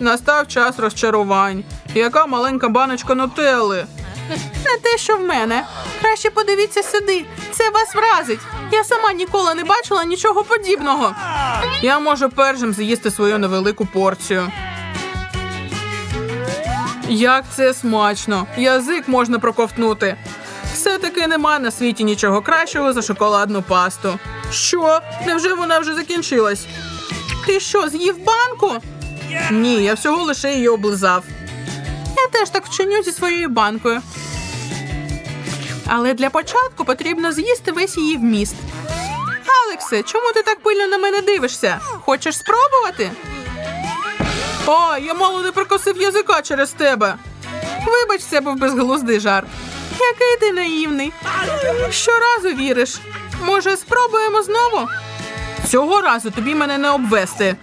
Настав час розчарувань. Яка маленька баночка нутелли. Не те, що в мене. Краще подивіться сюди. Це вас вразить. Я сама ніколи не бачила нічого подібного. Я можу першим з'їсти свою невелику порцію. Як це смачно! Язик можна проковтнути. Все-таки нема на світі нічого кращого за шоколадну пасту. Що? Невже вона вже закінчилась? Ти що, з'їв банку? Ні, я всього лише її облизав. Я теж так вчиню зі своєю банкою. Але для початку потрібно з'їсти весь її вміст. Алексе, чому ти так пильно на мене дивишся? Хочеш спробувати? О, я мало не прикосив язика через тебе. Вибач, це був безглуздий жарт. Який ти наївний. Щоразу віриш. Може, спробуємо знову? Цього разу тобі мене не обвести.